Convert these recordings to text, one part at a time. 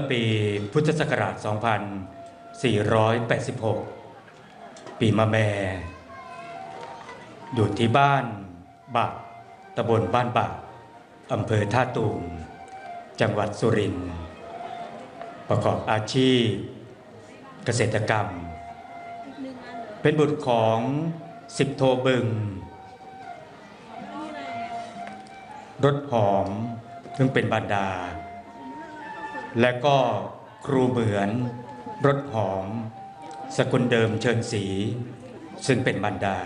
อปีพุทธศักราช 2486 ปีมะแม่อยู่ที่บ้านบักตำบลบ้านบักอำเภอท่าตูม จังหวัดสุรินทร์ ประกอบอาชีพ เกษตรกรรม เป็นบุตรของสิบโทบึง รถหอม ซึ่งเป็นบรรดา และก็ครูเหมือนรถหอม สกุลเดิมเชิญศรีซึ่งเป็นบรรดา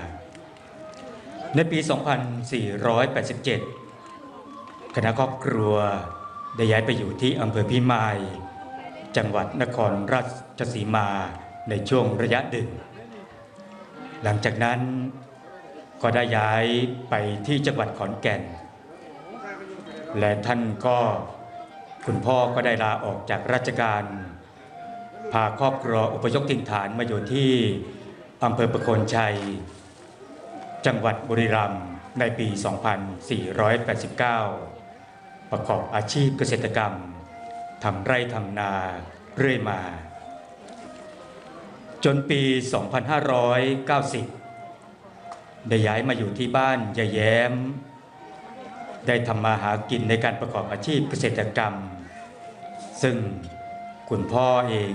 ในปี 2487 คณะครอบครัวได้ย้ายไปอยู่ที่อำเภอพิมาย จังหวัดนครราชสีมาในช่วงระยะดึงหลังจากนั้นก็ได้ย้ายไปที่จังหวัดขอนแก่น และท่านก็ คุณพ่อก็ได้ลาออกจากราชการ พาครอบครัวอพยพถิ่นฐานมาอยู่ที่อำเภอประโคนชัย จังหวัดบุรีรัมย์ในปี 2489 ประกอบอาชีพเกษตรกรรมทำไร่ทำนาเรื่อยมา จนปี 2590 ได้ย้ายมาอยู่ที่บ้านยายแย้ม ได้ทำมาหากินในการประกอบอาชีพเกษตรกรรม ซึ่งคุณพ่อเอง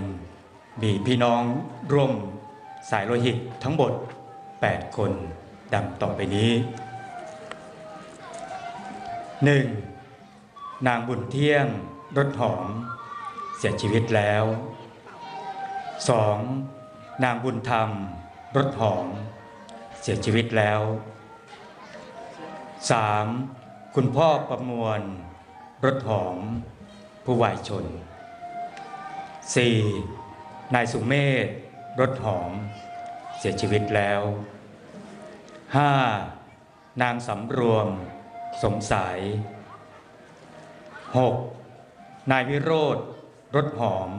มีพี่น้องร่วมสายโลหิตทั้งหมด 8 คนดังต่อไปนี้ 1. นางบุญเที่ยงรถหอม เสียชีวิตแล้ว 2. นางบุญธรรมรถหอม เสียชีวิตแล้ว 3. คุณพ่อประมวลรถหอม ผู้วายชน 4. นายสุเมธรถหอม เสียชีวิตแล้ว 5. นางสำรวม สมสาย 6. นายวิโรธรถหอม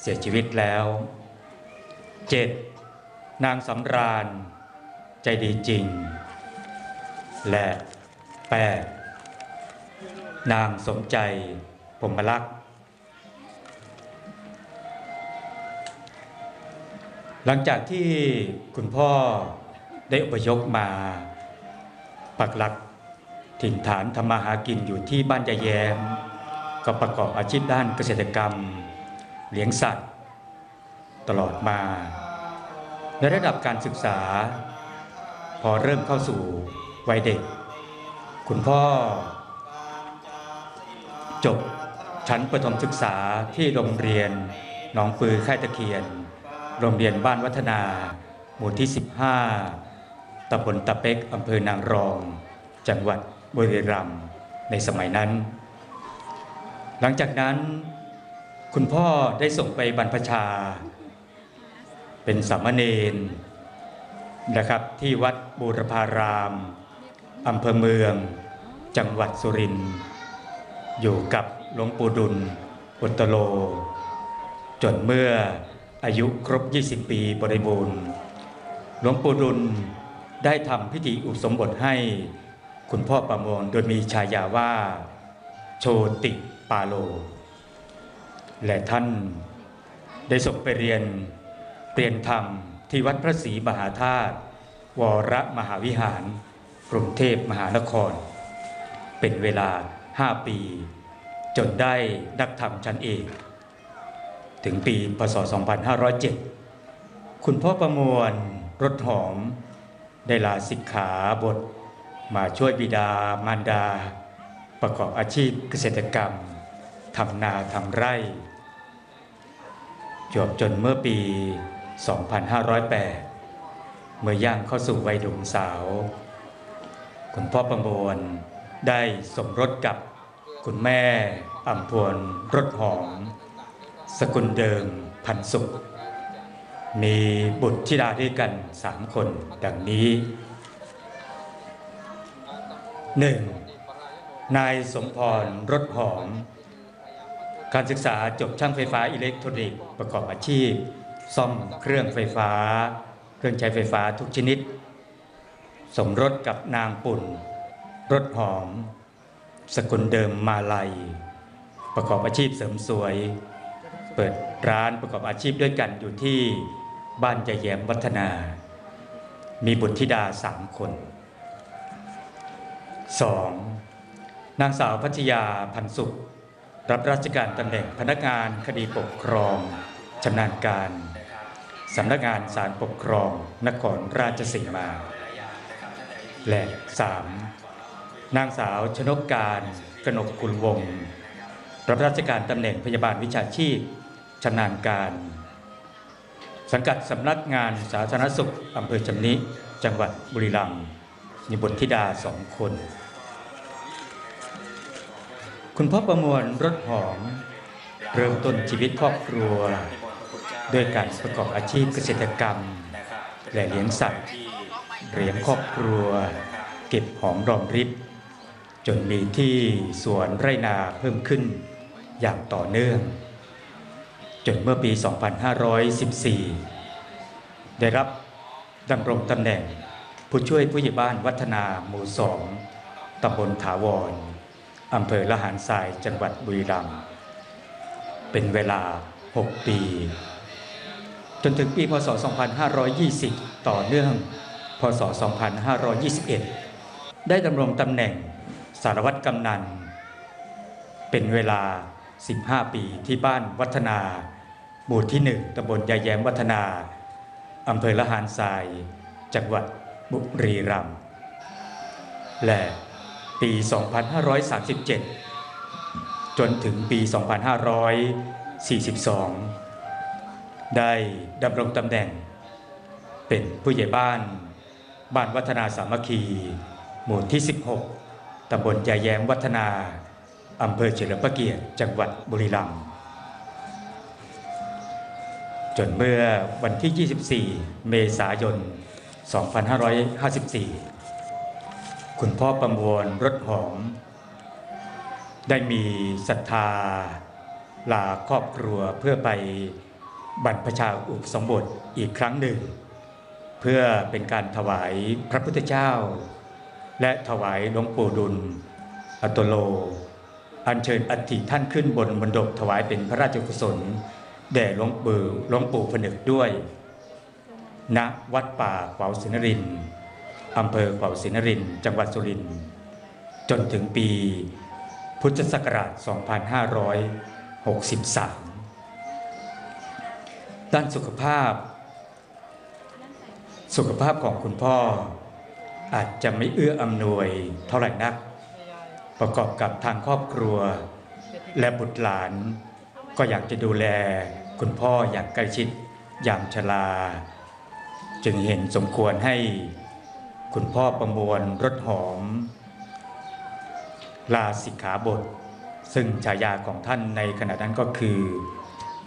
เสียชีวิตแล้ว 7. นางสำราญ ใจดีจริง และ 8. นางสมใจ รมลักษณ์หลังจากที่คุณพ่อได้อพยพมาปักหลักถิ่นฐานทำมาหากินอยู่ที่บ้านยายแยม ก็ประกอบอาชีพด้านเกษตรกรรม เลี้ยงสัตว์ ตลอดมา ในระดับการศึกษา พอเริ่มเข้าสู่วัยเด็ก คุณพ่อ จบ ชั้นประถมศึกษาที่โรงเรียนหนองปือค่ายตะเคียน โรงเรียนบ้านวัฒนา หมู่ที่ 15ตำบลตะเป็กอำเภอนางรอง จังหวัดบุรีรัมย์ในสมัยนั้น หลังจากนั้นคุณพ่อได้ส่งไปบรรพชา เป็นสามเณรนะครับที่วัดบูรพารามอำเภอเมือง จังหวัดสุรินทร์อยู่กับ หลวงปู่ดุลอุตโล จนเมื่ออายุครบ 20 ปีบริบูรณ์หลวงปู่ดุลได้ทำพิธีอุปสมบทให้คุณพ่อประมวลโดยมีฉายาว่า โชติปาโล และท่านได้ส่งไปเรียนเรียนธรรมที่วัดพระศรีมหาธาตุวรมหาวิหาร กรุงเทพมหานคร เป็นเวลา 5 ปี จนได้นักธรรมชั้นเอกถึงปีพศ 2507 คุณพ่อประมวลรถหอม ได้ลาสิกขาบท มาช่วยบิดามารดา ประกอบอาชีพเกษตรกรรมทำนาทำไร่จบจนเมื่อปี 2508 เมื่อย่างเข้าสู่วัยหนุ่มสาว คุณพ่อประมวลได้สมรสกับ คุณแม่อัมพวนรถหอม สกุลเดิมพันสุข มีบุตรธิดาด้วยกันสามคนดังนี้หนึ่งนายสมพรรถหอม การศึกษาจบช่างไฟฟ้าอิเล็กทรอนิกส์ประกอบอาชีพ ซ่อมเครื่องไฟฟ้า เครื่องใช้ไฟฟ้าทุกชนิด สมรสกับนางปุ่น รถหอม สกุลเดิมมาลัย ประกอบอาชีพเสริมสวย เปิดร้านประกอบอาชีพด้วยกันอยู่ที่บ้านยายแย้มวัฒนา มีบุตรธิดาสามคน 2. นางสาวพัชยาพันสุข รับราชการตำแหน่งพนักงานคดีปกครองชำนาญการสำนักงานศาลปกครองนครราชสีมา และ 3. นางสาวชนกการกนกกุลวงรับราชการตำแหน่งพยาบาลวิชาชีพชำนาญการ สังกัดสำนักงานสาธารณสุขอำเภอจำนิจังหวัดบุรีรัมย์มีบุตรธิดาสองคน คุณพ่อประมวลรถหอม เริ่มต้นชีวิตครอบครัวด้วยการประกอบอาชีพเกษตรกรรม และเลี้ยงสัตว์เลี้ยงครอบครัว เก็บหอมรอมริบ จนมีที่สวนไรนาเพิ่มขึ้นอย่างต่อเนื่อง จนเมื่อปี 2514 ได้รับดำรงตำแหน่งผู้ช่วยผู้ใหญ่บ้านวัฒนาหมู่สองตำบลถาวรอำเภอละหารทรายจังหวัดบุรีรัมย์เป็นเวลา 6 ปี จนถึงปีพศ 2520 ต่อเนื่อง พศ 2521 ได้ดำรงตำแหน่ง สารวัตรกำนัน เป็นเวลา 15 ปีที่บ้านวัฒนา หมู่ที่1ตำบลยายแย้มวัฒนาอำเภอละหารทราย จังหวัดบุรีรัมย์และปี 2537 จนถึงปี 2542 ได้ดำรงตำแหน่ง เป็นผู้ใหญ่บ้าน บ้านวัฒนาสามัคคี หมู่ที่ 16 ตำบลยายแย้มวัฒนาอำเภอเฉลิมพระเกียรติ จังหวัดบุรีรัมย์จนเมื่อวันที่ 24 เมษายน 2554 คุณพ่อประมวลรถหอม ได้มีศรัทธาลาครอบครัวเพื่อไปบรรพชาอุปสมบทอีกครั้งหนึ่ง เพื่อเป็นการถวายพระพุทธเจ้า และถวายหลวงปู่ดุล อัตโล อัญเชิญอัฐิท่านขึ้นบนบนดกถวายเป็นพระราชกุศล แด่หลวงปู่หลวงปู่ผนึกด้วย ณวัดป่าขวาวสินรินอำเภอขวาวสินรินจังหวัดสุรินทร์จนถึงปีพุทธศักราช 2563 ด้านสุขภาพ สุขภาพของคุณพ่อ อาจจะไม่เอื้ออำนวยเท่าไหร่นัก ประกอบกับทางครอบครัว และบุตรหลาน ก็อยากจะดูแลคุณพ่ออย่างใกล้ชิดยามชราจึงเห็นสมควรให้คุณพ่อประมวลรถหอม ลาสิกขาบท ซึ่งฉายาของท่านในขณะนั้นก็คือ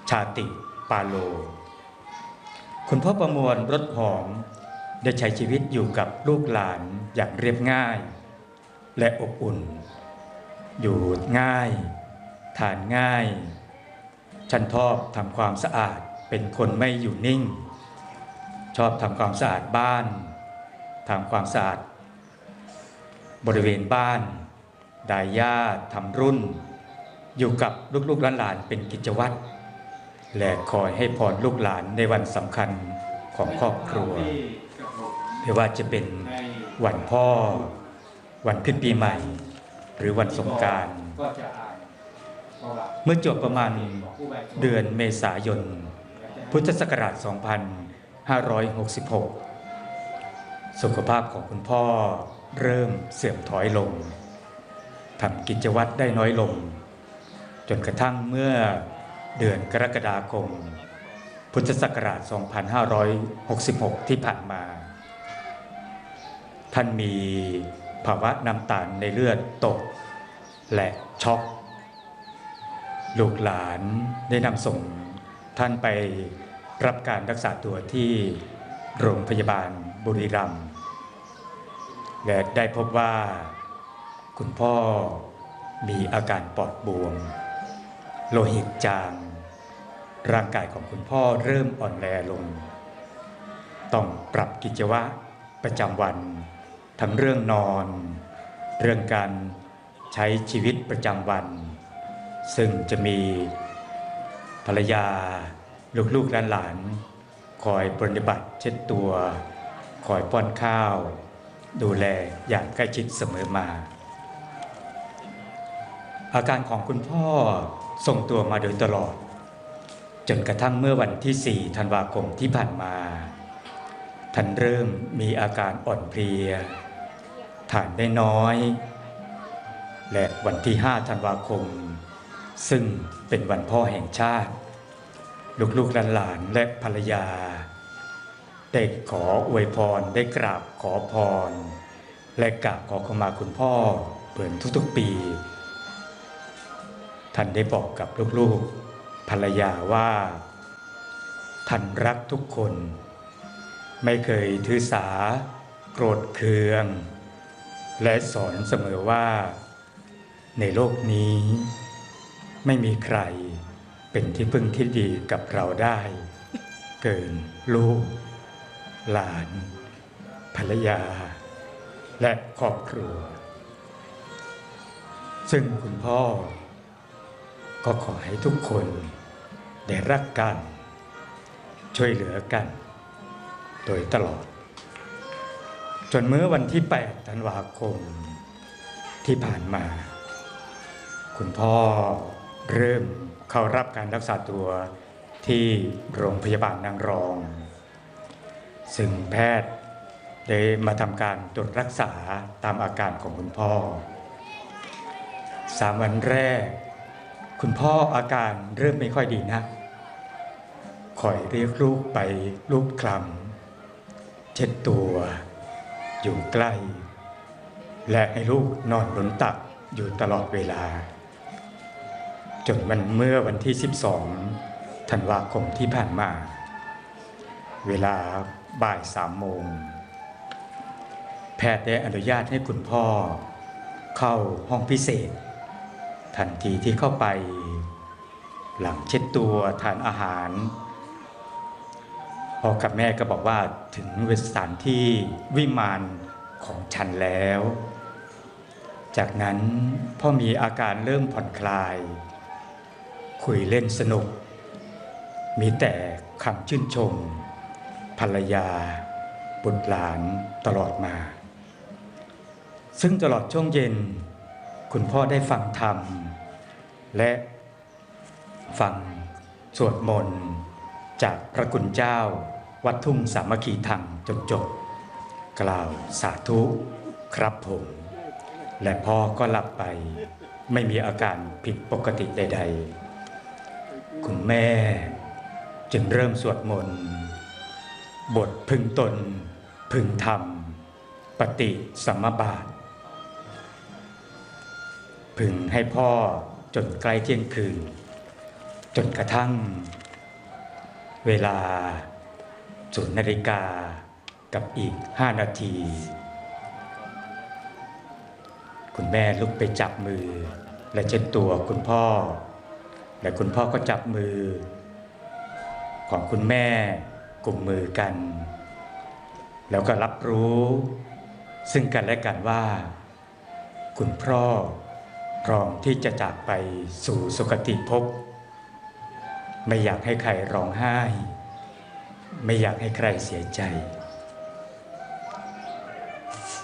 ชาติปาโล คุณพ่อประมวลรถหอม ได้ใช้ชีวิตอยู่กับลูกหลานอย่างเรียบง่าย และอบอุ่น อยู่ง่าย ทานง่าย ฉันชอบทำความสะอาดเป็นคนไม่อยู่นิ่ง ชอบทำความสะอาดบ้านทำความสะอาดบริเวณบ้านดายญาทำรุ่น อยู่กับลูกๆหลานๆเป็นกิจวัตรและคอยให้พรลูกหลานในวันสำคัญของครอบครัว ไม่ว่าจะเป็นวันพ่อ วันขึ้นปีใหม่ หรือวันสงการเมื่อจบประมาณเดือนเมษายน พุทธศักราช 2566 สุขภาพของคุณพ่อเริ่มเสื่อมถอยลงทำกิจวัตรได้น้อยลง จนกระทั่งเมื่อเดือนกรกฎาคม พุทธศักราช 2566 ที่ผ่านมา ท่านมีภาวะน้ำตาลในเลือดตก และช็อก ลูกหลานได้นำส่งท่านไปรับการรักษาตัวที่โรงพยาบาลบุรีรัมย์และได้พบว่าคุณพ่อมีอาการปอดบวม โลหิตจาง ร่างกายของคุณพ่อเริ่มอ่อนแอลง ต้องปรับกิจวัตรประจำวัน ทั้งเรื่องนอน เรื่องการใช้ชีวิตประจำวัน ซึ่งจะมีภรรยา ลูกๆหลานๆ คอยปฏิบัติเช็ดตัว คอยป้อนข้าว ดูแลอย่างใกล้ชิดเสมอมา อาการของคุณพ่อทรงตัวมาโดยตลอด จนกระทั่งเมื่อวันที่ 4 ธันวาคมที่ผ่านมาท่านเริ่มมีอาการอ่อนเพลีย ทานได้น้อย และวันที่ 5 ธันวาคม ซึ่งเป็นวันพ่อแห่งชาติ ลูกๆหลานๆและภรรยา ได้ขออวยพรได้กราบขอพร และกราบขอขมาคุณพ่อเหมือนทุกๆปี ท่านได้บอกกับลูกๆภรรยาว่าท่านรักทุกคน ไม่เคยถือสา โกรธเคือง และสอนเสมอว่า ในโลกนี้ ไม่มีใครเป็นที่พึ่งที่ดีกับเราได้ เกินลูก หลาน ภรรยา และครอบครัว ซึ่งคุณพ่อ ก็ขอให้ทุกคนได้รักกัน ช่วยเหลือกัน โดยตลอด จนเมื่อวันที่ 8 ธันวาคม ที่ผ่านมา คุณพ่อเริ่มเข้ารับการรักษาตัวที่โรงพยาบาลนางรอง ซึ่งแพทย์ได้มาทำการตรวจรักษาตามอาการของคุณพ่อสามวันแรก คุณพ่ออาการเริ่มไม่ค่อยดีนะคอยเรียกลูกไปลูกคลำเช็ดตัว อยู่ใกล้ และให้ลูกนอนบนตักอยู่ตลอดเวลา จนวันเมื่อวันที่ 12 ธันวาคมที่ผ่านมา เวลาบ่ายสามโมง แพทย์ได้อนุญาตให้คุณพ่อ เข้าห้องพิเศษ ทันทีที่เข้าไป หลังเช็ดตัวทานอาหาร พ่อกับแม่ก็บอกว่าถึงเวสถานที่วิมานของฉันแล้ว จากนั้นพ่อมีอาการเริ่มผ่อนคลาย คุยเล่นสนุก มีแต่คำชื่นชม ภรรยา บุตรหลานตลอดมา ซึ่งตลอดช่วงเย็น คุณพ่อได้ฟังธรรม และฟังสวดมนต์ จากพระคุณเจ้า วัดทุ่งสามัคคีธรรมจนจบ กล่าวสาธุครับผม และพ่อก็หลับไป ไม่มีอาการผิดปกติใด ๆ คุณแม่ จึงเริ่มสวดมนต์ บทพึงตน พึงธรรม ปฏิสัมมาบาท พึงให้พ่อจนใกล้เที่ยงคืน จนกระทั่ง เวลาศูนย์นาฬิกากับอีกห้านาที คุณแม่ลุกไปจับมือ และเช็ดตัวคุณพ่อ และคุณพ่อก็จับมือ ของคุณแม่กลุ่มมือกัน แล้วก็รับรู้ ซึ่งกันและกันว่า คุณพ่อพร้อมที่จะจากไปสู่สุคติภพ ไม่อยากให้ใครร้องไห้ ไม่อยากให้ใครเสียใจ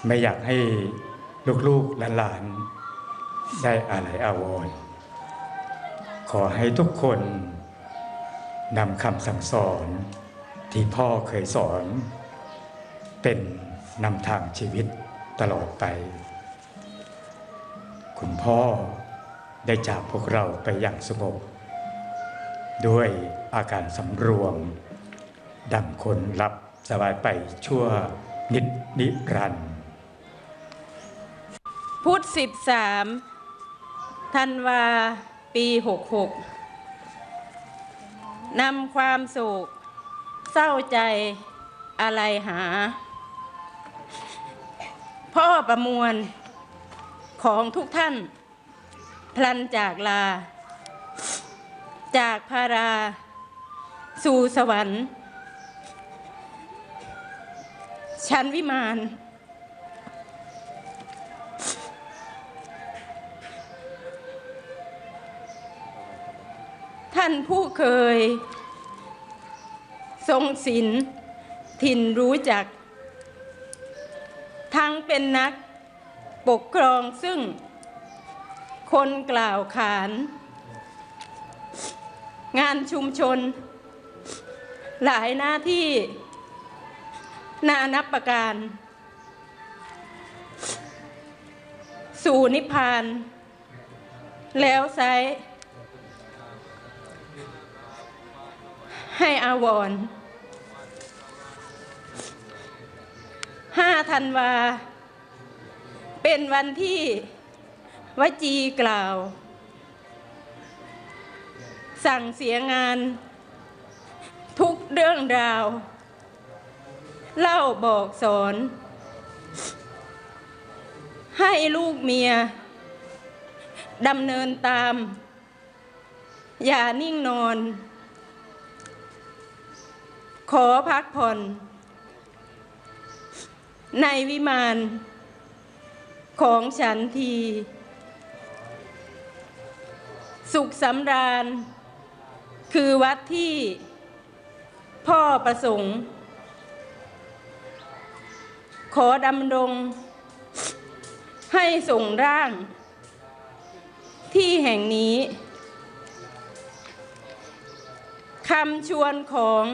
ไม่อยากให้ลูกๆหลานๆได้อะไรอาวรณ์ขอให้ทุกคนนำคำสั่งสอนที่พ่อเคยสอน เป็นนำทางชีวิตตลอดไป คุณพ่อได้จากพวกเราไปอย่างสงบ ด้วยอาการสำรวมดังคนหลับสบายไปชั่วนิดนิรันดรพุทธสิบสามธันวาปีหกหกนำความโศกเศร้าใจอะไรหา พ่อประมวลของทุกท่าน พลันจากลา จากพาราสู่สวรรค์ ชั้นวิมาน ท่านผู้เคย ทรงศิลถิ่นรู้จัก ทั้งเป็นนักปกครองซึ่งคนกล่าวขาน งานชุมชน หลายหน้าที่นานับประการ สู่นิพพาน แล้วไซร้ให้อาวรห้าธันวา เป็นวันที่วจีกล่าว สั่งเสียงาน ทุกเรื่องราว เล่าบอกสอน ให้ลูกเมียดำเนินตาม อย่านิ่งนอน ขอพักผ่อน ในวิมาน ของฉันที สุขสำราญ คือวัดที่พ่อประสงค์ ขอดำรงให้ส่งร่าง ที่แห่งนี้คำชวนของ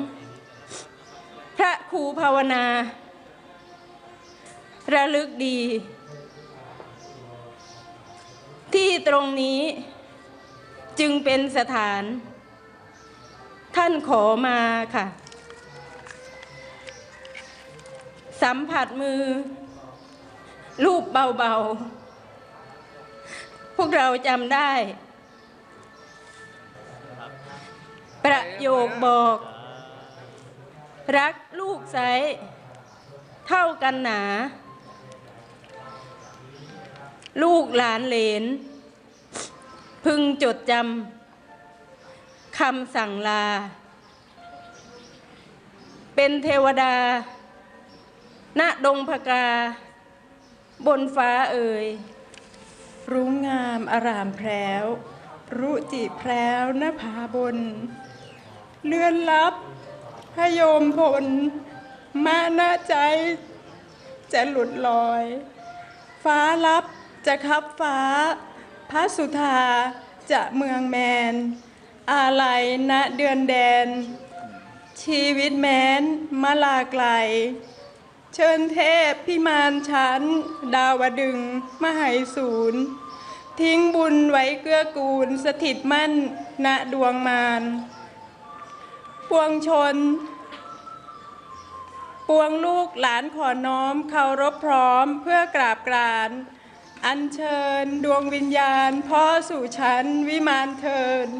พระครูภาวนา ระลึกดี ที่ตรงนี้จึงเป็นสถาน ท่านขอมาค่ะ สัมผัสมือ รูปเบาๆ พวกเราจำได้ ประโยคบอก รักลูกไซส์เท่ากันหนา ลูกหลานเหลน พึงจดจำ คำสั่งลา เป็นเทวดา ณ ดงพกา บนฟ้าเอ่ย รุ้งงามอารามแพรวรุจิแพรวน้าผาบน เลื่อนลับพระโยมพล มาหน้าใจ จะหลุดลอย ฟ้าลับจะคับฟ้า พระสุธาจะเมืองแมน อาลัยณเดือนแดน ชีวิตแม้นมาลาไกล เชิญเทพพิมานชั้น ดาวดึงมหายศูนย์ทิ้งบุญไว้เกื้อกูลสถิตมั่นณดวงมารปวงชน ปวงลูกหลานขอน้อมเคารพพร้อมเพื่อกราบกรานอัญเชิญดวงวิญญาณพ่อสู่ชั้นวิมานเทิน